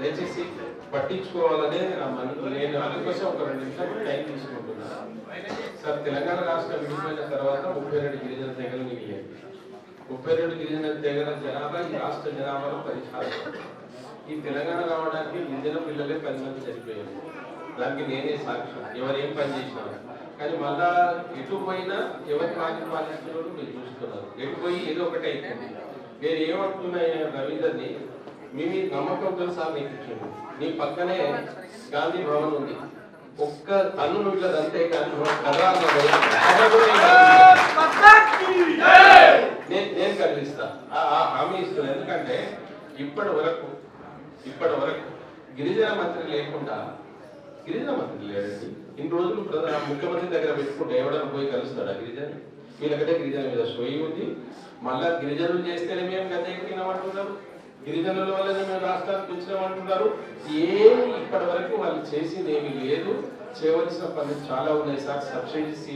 దయచేసి పట్టించుకోవాలనే నేను అందుకోసం ఒక రెండు నిమిషాలు టైం తీసుకుంటున్నాను. సార్ తెలంగాణ రాష్ట్రం విడిపోయిన తర్వాత ముప్పై రెండు గిరిజన తెగలు మిగిలాయి. ముప్పై రెండు గిరిజన తెగల జనాభా ఈ రాష్ట్ర జనాభాలో పది ఈ తెలంగాణ రావడానికి గిరిజన పిల్లలే పది మంది చనిపోయారు. దానికి నేనే సాక్ష్యం. ఎవరేం పని చేసినారు? కానీ మళ్ళా ఎటు పోయినా ఎవరి పాలన పాలిస్తున్నారు మీరు చూస్తున్నారు. ఎటు పోయి ఏదో ఒకటి అయిపోయింది. నేను ఏమంటున్నా రవీందర్ని? మీ నమ్మకం నమ్మకంతో సార్ నీకు ఇచ్చింది. నీ పక్కనే గాంధీ భవన్ ఉంది. ఒక్క తన్ను నువ్వు అంతే కానీ కథ నేను నేను ఆ- ఆ హామీ ఇస్తున్నాను ఎందుకంటే ఇప్పటి వరకు ఇప్పటి వరకు గిరిజన మంత్రి లేకుండా గిరిజన మంత్రి లేదండి ఇన్ని రోజులు ప్రధాన ముఖ్యమంత్రి దగ్గర పెట్టుకుంటే ఎవడన్నా పోయి కలుస్తాడా గిరిజన దగ్గర గిరిజన మీద సోయి ఉంది. మళ్ళా గిరిజనులు చేస్తేనే మేము గత ఎక్కినామంటున్నారు గిరిజనుల వల్లనే మేము రాష్ట్రానికి వచ్చినామంటున్నారు ఏమి ఇప్పటి వరకు వాళ్ళు చేసింది ఏమీ లేదు. చేయవలసిన పనులు చాలా ఉన్నాయి సార్. సబ్సిడీస్